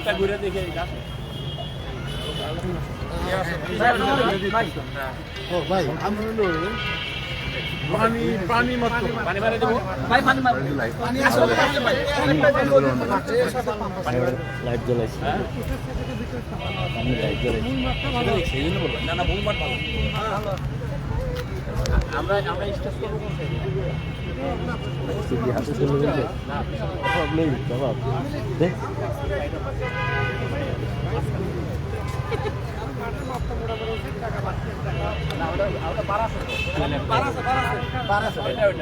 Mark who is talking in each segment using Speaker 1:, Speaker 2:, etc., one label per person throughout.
Speaker 1: মাঠটা ঘুরে দেখে
Speaker 2: ভাই আমরা পানি পানি মাত্র
Speaker 1: পানি মারে দেবো
Speaker 3: লাইট জ্বলাইছি।
Speaker 1: হ্যাঁ
Speaker 3: আমি লাইট জ্বলাইছি
Speaker 1: সেটাই, সেই জন্য বললাম। না না মূল মাঠ ভালো। আমরা স্টেজ করব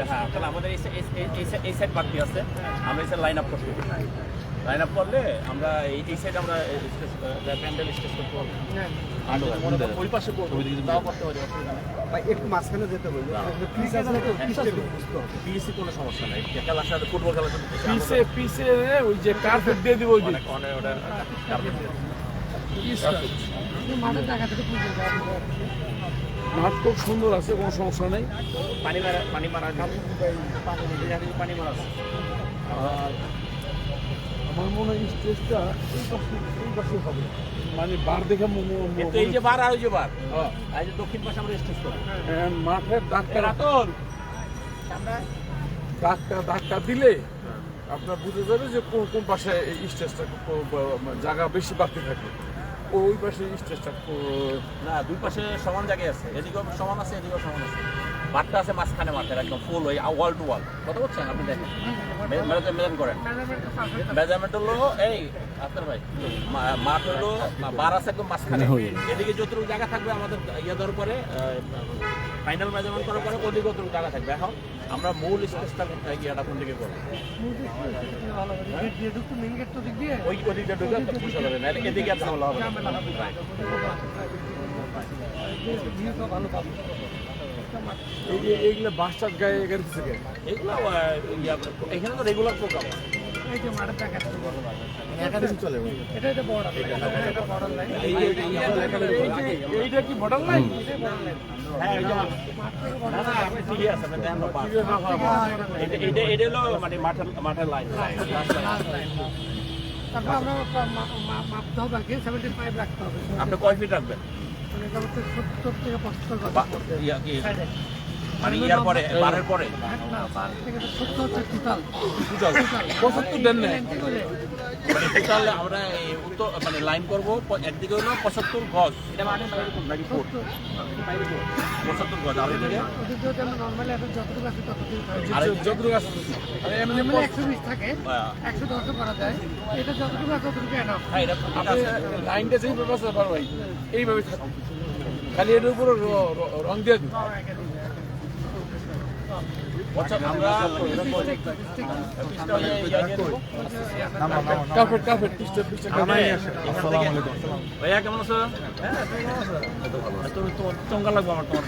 Speaker 1: হ্যাঁ। আমাদের এই সাইড আছে। আমরা এই সাইড লাইন আপ করতে লাইন আপ করলে আমরা এই সাইড আমরা প্যান্ডেল স্টেজ করতে পারব। করো ওই পাশে করব তাও করতে পারি অসুবিধা নেই।
Speaker 2: একটু মাঝখানে যেতে হবে।
Speaker 1: পিএসসি কোনো সমস্যা নেই। খেলার সাথে ফুটবল খেলার সাথে বেশি
Speaker 2: পিছে পিছে ওই যে কার্পেট দিয়ে দিব ওই
Speaker 1: অনেক অনেক ওটা কার্পেট দিয়ে
Speaker 2: মাঠ খুব সুন্দর আছে কোনো সমস্যা নেই।
Speaker 1: পানি মারা পানি মারা পানি মারা আছে।
Speaker 2: আমার মনে হয় স্টেজটা এই পাশে এই পাশে হবে। মানে বার দেখে
Speaker 1: এই যে বার আর ওই যে বার।
Speaker 2: হ্যাঁ।
Speaker 1: এই যে দক্ষিণ পাশে আমরা স্টেজ করব
Speaker 2: হ্যাঁ, মাঠের ডাক্তার
Speaker 1: রাতন
Speaker 2: ডাক্তার ডাক্তার দিলে আপনার বুঝে যাবে যে কোন কোন পাশে এই স্টেজটা জায়গা বেশি বাকি থাকে। ওই পাশে স্টেজটা
Speaker 1: না দুই পাশে সমান জায়গায় আছে। এদিকেও সমান আছে এদিকেও সমান আছে। মাঠটা আছে মাঝখানে মাঠের একদম ফুল ওই ওয়াল টু ওয়াল কত বলছেন আপনি দেখেন? মেজান করেন। মেজারমেন্ট হলো এই আপনার ভাই মা- মাঠ হলো বার আছে একদম মাঝখানে। এদিকে যতটুকু জায়গা থাকবে আমাদের ইয়ে দেওয়ার পরে ফাইনাল মেজারমেন্ট করার পরে ওদিকে যতটুকু জায়গা থাকবে। এখন আমরা মূল স্পেসটা ইয়েটা কোন দিকে করব? ওই ওদিকটা ঢুকে তো পুষা যাবে না এদিকে আর ঝামেলা হবে
Speaker 2: এই যে এইগুলো গায়ে থেকে
Speaker 1: এগুলো এখানে তো রেগুলার প্রোগ্রাম
Speaker 2: এইটা কি লাইন।
Speaker 1: এটা- হলো মানে মাঠের মাঠের
Speaker 4: তারপর আমরা মাপতে হবে সেভেন্টি ফাইভ রাখতে হবে।
Speaker 1: আপনি কয় ফিট রাখবেন?
Speaker 4: মানে
Speaker 1: ইয়া মানে ইয়ার পরে বারের
Speaker 2: পঁচাত্তর দেন না
Speaker 1: মানে আমরা উত্তর মানে লাইন করব একদিকে হলো পঁচাত্তর গজ পঁচাত্তর। আর এদিকে? আর
Speaker 2: যতটুকু আছে এমনি
Speaker 4: নর্মালি একশো বিশ থাকে
Speaker 1: হ্যাঁ।
Speaker 4: একশো করা যায়। এটা যতটুকু আছে ততটুকু
Speaker 1: হ্যাঁ এটা
Speaker 2: লাইনটা পারো ভাই। এইভাবে থাকুন খালি এটার উপরে র- দিয়ে দিন। পিস্টে
Speaker 1: ভাইয়া কেমন আছো হ্যাঁ তুমি কেমন আছো? তো তোমার চমকা লাগবে আমার তোমার।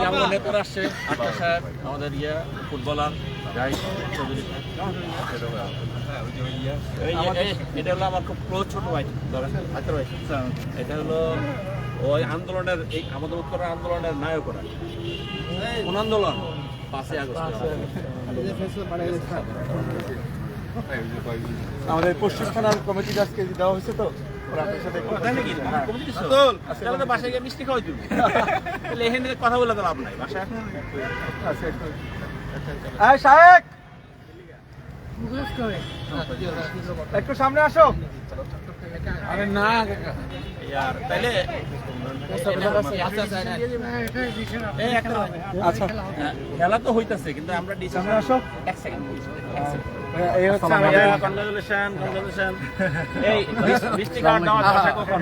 Speaker 1: আমাদের নেতারা আসছে আক্তার সাহেব আমাদের ইয়ে ফুটবলার। চৌধুরী। এটা হলো আমার খুব ক্লোজ ছোট ভাই এটা হলো ওই আন্দোলনের এই আমাদের উত্তরের আন্দোলনের নায়ক ওরা কোন আন্দোলন? পাঁচই আগস্ট।
Speaker 2: আমাদের পশ্চিম থানার কমিটি আজকে দেওয়া হয়েছে তো ওরা আপনার সাথে
Speaker 1: তাই নাকি? কমিটি তো বাসায় গিয়ে মিষ্টি খাওয়াই তুমি তাহলে এখানে কথা বলে তো লাভ নাই। বাসায় এখন
Speaker 2: একটু সামনে আসো। আরে না
Speaker 4: হ্যাঁ,
Speaker 2: আচ্ছা।
Speaker 1: হ্যাঁ, খেলা তো হইতাছে কিন্তু আমরা
Speaker 2: সামনে আসো।
Speaker 1: এক সেকেন্ড
Speaker 2: এই হচ্ছে আমাদের
Speaker 1: কনগ্রাচুলেশন কনগ্রাচুলেশন এই মিস- মিষ্টি খাওয়ার দাওয়াত কখন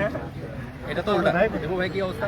Speaker 3: এটা তো দেবো ভাই কি অবস্থা।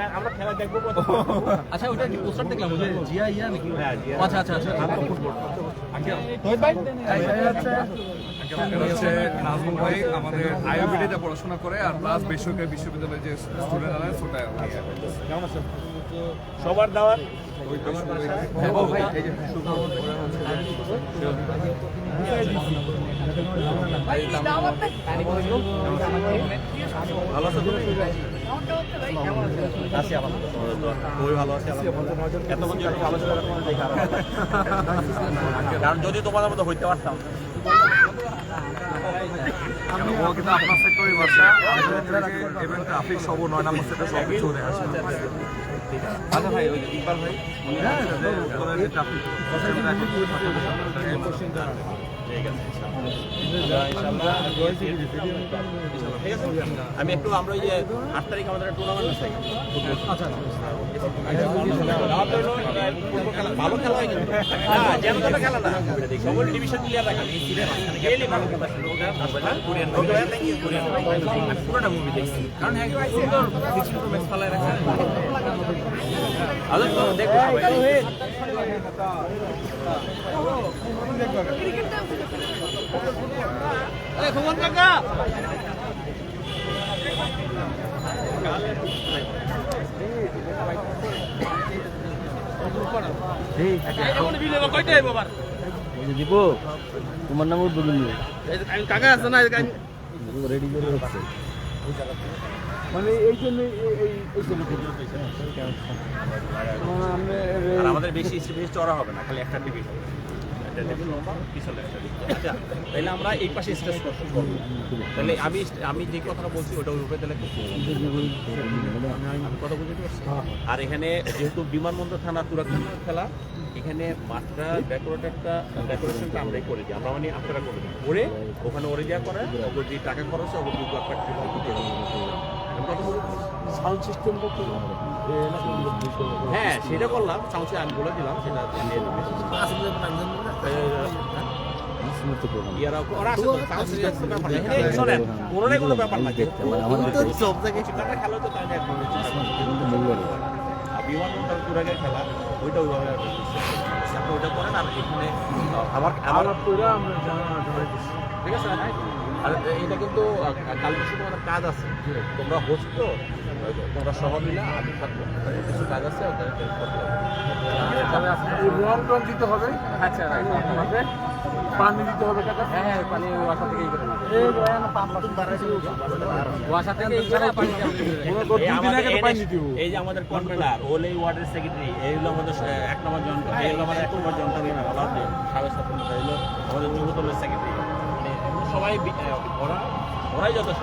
Speaker 1: হ্যাঁ আমরা খেলা দেখব
Speaker 3: আচ্ছা ওটা কি পোস্টার দেখলাম? ওই জিয়া ইয়া নাকি?
Speaker 1: হ্যাঁ, জিয়া।
Speaker 3: আচ্ছা আচ্ছা আচ্ছা
Speaker 5: এটা হচ্ছে নাজমুল ভাই আমাদের পড়াশোনা করে আর প্লাস বেসরকারি বিশ্ববিদ্যালয়ে যে স্টুডেন্ট আছে
Speaker 1: কেমন আছেন? সবার দাওয়াত। ভালো আছো আমার খুবই ভালো কারণ যদি তোমাদের মতো হইতে পারতাম।
Speaker 5: কিন্তু আপনার সেক্টরের বাসা ইভেন ট্রাফিক সব নয় নম্বর সেক্টর সব কিছু
Speaker 1: আচ্ছা ভাই ওই ইকবাল ভাই? আমি একটু আমরা ওই যে আট তারিখ আমাদের টুর্নামেন্ট আছে। ভালো খেলা হয় কিন্তু যেন তেন খেলা খেলা পুরোটা মুভি দেখছি কারণ সুন্দর ম্যাচ খেলায় রাখা আলো তো সবাই
Speaker 6: দিব তোমার নামও বলুন
Speaker 1: কাকা আছে না
Speaker 6: রেডি করে রাখছে।
Speaker 2: মানে এই জন্য মানে
Speaker 1: আমাদের বেশি বেশি চড়া হবে না খালি একটা টিভি একটা টিভি লম্বা পিছনে একটা আচ্ছা তাহলে আমরা এই পাশে স্টেজ করব। তাহলে আমি আমি যে কথাটা বলছি ওটা ওই উপরে তাহলে আমি কথা বুঝতে পারছি? আর এখানে যেহেতু বিমানবন্দর থানা তুরাখান খেলা এখানে মাত্রা ডেকোরেটরটা ডেকোরেশনটা আমরাই করে দিই। আমরা মানে আপনারা করে দিই। করে ওখানে ওরে দেওয়া করে ওগুলো যে টাকা খরচ হয় ওগুলো দুটো একটা
Speaker 2: সাউন্ড সিস্টেমটা
Speaker 1: হ্যাঁ সেটা করলাম সাউন্ড আমি বলে দিলাম সেটা নিয়ে কোনো ব্যাপার না। এই শোনেন, কোনোটাই কোনো ব্যাপার না। সব জায়গায় ঠিকানা খেলা তো তাই না একদম আর বিমানবন্দর টুরাগের খেলা ওইটা ওইভাবে আপনি ওইটা করেন আর এখানে আমার আমার ঠিক আছে আর এটা কিন্তু আহ, কাল পরশু তোমাদের কাজ আছে। তোমরা হোস্ট তো তোমরা সহ মিলা আমি থাকব। কিছু কাজ আছে ওটা করতে হবে।
Speaker 2: রং দিতে হবে?
Speaker 3: আচ্ছা
Speaker 2: পানি দিতে হবে কাকা
Speaker 3: হ্যাঁ হ্যাঁ পানি ওয়াসা থেকেই করে
Speaker 2: এই
Speaker 3: ওয়াসা থেকে
Speaker 1: যে- আমাদের ওল এই ওয়ার্ডের সেক্রেটারি এই হলো আমাদের এক নম্বর জন এই হলো আমাদের এক নম্বর সাবেক ছাত্র নেতা হলো আমাদের সেক্রেটারি মানে সবাই ওরা ওরাই যথেষ্ট।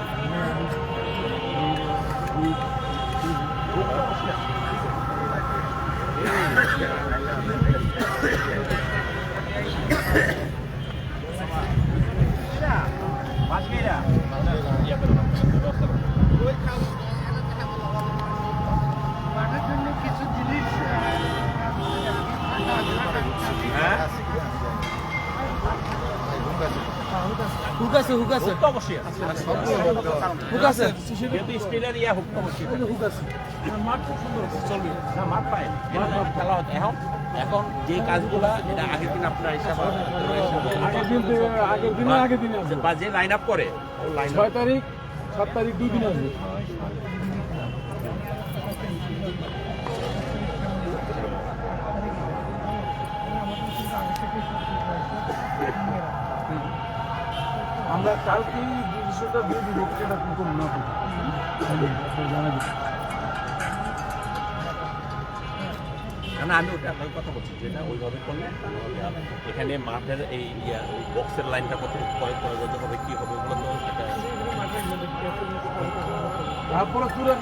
Speaker 2: হ্যাঁ
Speaker 3: আছে হুক আছে
Speaker 1: হুক আছে
Speaker 3: হুক আছে
Speaker 1: আছে। মাঠ খুব সুন্দর আছে, চলবে পায় হচ্ছে এখন এখন যে কাজগুলা যেটা আগের দিন আপনার হিসাব
Speaker 2: আগের আগের দিনে
Speaker 1: বা যে লাইন আপ করে
Speaker 2: ছয় তারিখ সাত তারিখ দুই দিন আসবে আমরা কালকে বিষয়টা দিয়ে দিব সেটা কিন্তু না
Speaker 1: আমি ওটা আপনার কথা বলছি যেটা ওইভাবে করলে এখানে মাঠের এই বক্সের লাইনটা কত পরে পরে হবে কি হবে ওগুলো তো
Speaker 2: তারপরে পুরো